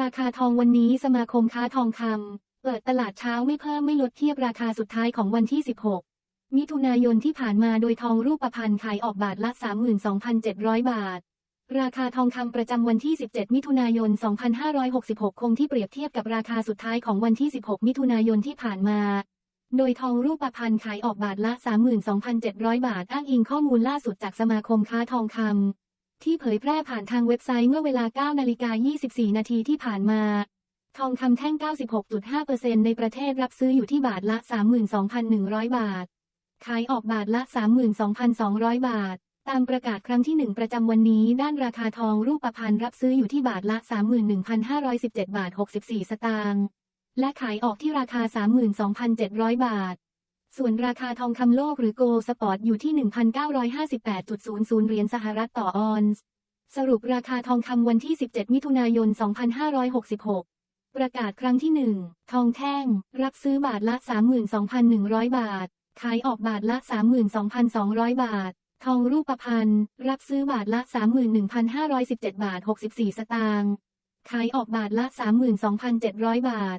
ราคาทองวันนี้สมาคมค้าทองคำเปิดตลาดเช้าไม่เพิ่มไม่ลดเทียบราคาสุดท้ายของวันที่ 16 มิถุนายนที่ผ่านมาโดยทองรูปพรรณขายออกบาทละ 32,700 บาท ราคาทองคำประจำวันที่ 17 มิถุนายน 2566 คงที่เปรียบเทียบกับราคาสุดท้ายของวันที่ 16 มิถุนายนที่ผ่านมา โดยทองรูปพรรณขายออกบาทละ 32,700 บาท อ้างอิงข้อมูลล่าสุดจากสมาคมค้าทองคำ ที่เผยแพร่ผ่านทางเว็บไซต์เมื่อเวลา 9 นาฬิกา 24 นาทีที่ผ่านมา ทองคำแท่ง 96.5%ในประเทศรับซื้ออยู่ที่บาทละ 32,100 บาท ขายออกบาทละ 32,200 บาท ตามประกาศครั้งที่ 1 ประจำวันนี้ ด้านราคาทองรูปพรรณรับซื้ออยู่ที่บาทละ 31,517 บาท 64 สตางค์ และขายออกที่ราคา 32,700 บาท ส่วนราคาทองคำโลกหรือโกลสปอร์ตอยู่ที่ 1,958.00 เหรียญสหรัฐต่อออนซ์ สรุปราคาทองคำวันที่ 17 มิถุนายน 2566 ประกาศครั้งที่ 1 ทองแท่ง รับซื้อบาทละ 32,100 บาท ขายออกบาทละ 32,200 บาท ทองรูปพรรณรับซื้อบาทละ 31,517 บาท 64 สตางค์ ขายออกบาทละ 32,700 บาท